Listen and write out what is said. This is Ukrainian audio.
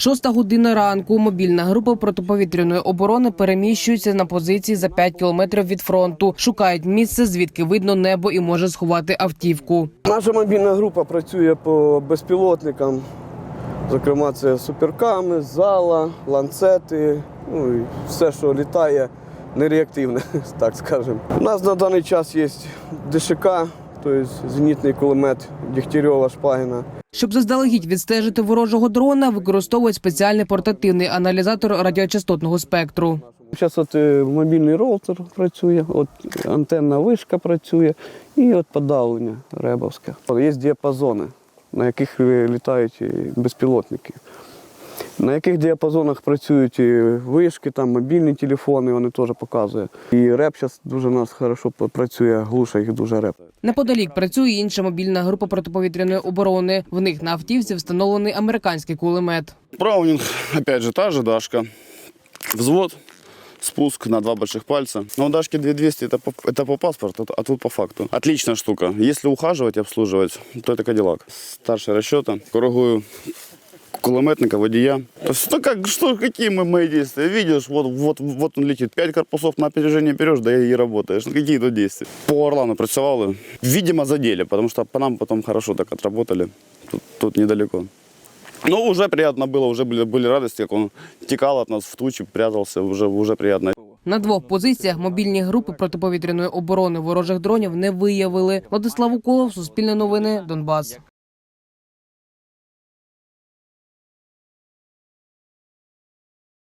Шоста година ранку. Мобільна група протиповітряної оборони переміщується на позиції за 5 кілометрів від фронту. Шукають місце, звідки видно небо і може сховати автівку. Наша мобільна група працює по безпілотникам. Зокрема, це суперками, зала, ланцети, ну і все, що літає, нереактивне, так скажемо. У нас на даний час є ДШК, тобто зенітний кулемет Дігтярьова Шпагіна. Щоб заздалегідь відстежити ворожого дрона, використовують спеціальний портативний аналізатор радіочастотного спектру. Зараз от е, мобільний роутер працює, от антенна вишка працює і от подавлення ребовське. Є діапазони, на яких е, літають е, безпілотники. На яких діапазонах працюють і вишки, там мобільні телефони, вони теж показують. І реп зараз дуже у нас хорошо працює, глуша їх дуже реп. Неподалік працює інша мобільна група протиповітряної оборони. В них на автівці встановлений американський кулемет. Браунинг, опять же, та же Дашка. Взвод, спуск на два больших пальца. Но у Дашки 2200 это по, это по паспорту, а тут по факту. Отличная штука. Если ухаживать и обслуживать, то это Кадиллак. Старший расчета. Коррегую кулеметника, водія. То есть, ну как, что, какие мы, мои действия? Видишь, вот, вот, вот он летит. Пять корпусов на опережение берешь, да и работаешь. Ну какие тут действия? По Орлану працювали. Видимо, задели, потому что по нам потом хорошо так отработали. Тут, тут недалеко. Ну, уже приятно было, уже были, были радости, как он текал от нас в тучи, прятался, уже, уже приятно. На двох позиціях мобільні групи протиповітряної оборони ворожих дронів не виявили. Владислав Уколов, Суспільне новини, Донбас.